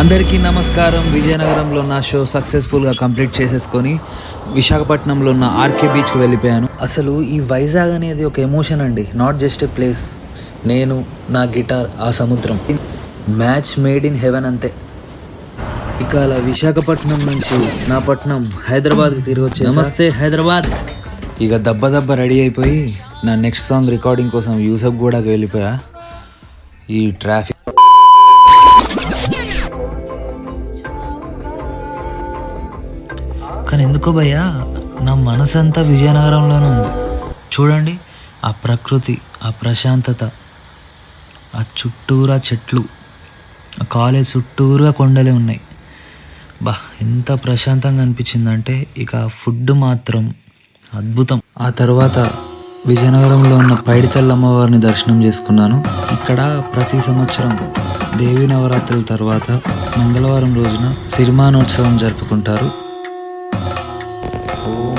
అందరికీ నమస్కారం. విజయనగరంలో నా షో సక్సెస్ఫుల్గా కంప్లీట్ చేసేసుకొని విశాఖపట్నంలో ఉన్న ఆర్కే బీచ్కి వెళ్ళిపోయాను. అసలు ఈ వైజాగ్ అనేది ఒక ఎమోషన్ అండి. నాట్ జస్ట్ ఎ ప్లేస్ నేను నా గిటార్ ఆ సముద్రం. మ్యాచ్ మేడ్ ఇన్ హెవెన్ అంతే. ఇక అలా విశాఖపట్నం నుంచి నా పట్నం హైదరాబాద్కి తిరిగి వచ్చి నమస్తే హైదరాబాద్. ఇక దెబ్బ దెబ్బ రెడీ అయిపోయి నా నెక్స్ట్ సాంగ్ రికార్డింగ్ కోసం యూసఫ్ గూడకి వెళ్ళిపోయా. ఈ ట్రాఫిక్ కానీ ఎందుకో భయ్యా నా మనసంతా విజయనగరంలోనే ఉంది. చూడండి ఆ ప్రకృతి ఆ ప్రశాంతత ఆ చుట్టూరా చెట్లు ఆ కాలేజ్ చుట్టూరుగా కొండలే ఉన్నాయి. బా ఎంత ప్రశాంతంగా అనిపించిందంటే ఇక ఫుడ్ మాత్రం అద్భుతం. ఆ తర్వాత విజయనగరంలో ఉన్న పైడితల్లి అమ్మవారిని దర్శనం చేసుకున్నాను. ఇక్కడ ప్రతి సంవత్సరం దేవీ నవరాత్రుల తర్వాత మంగళవారం రోజున సిరిమానోత్సవం జరుపుకుంటారు. Oh.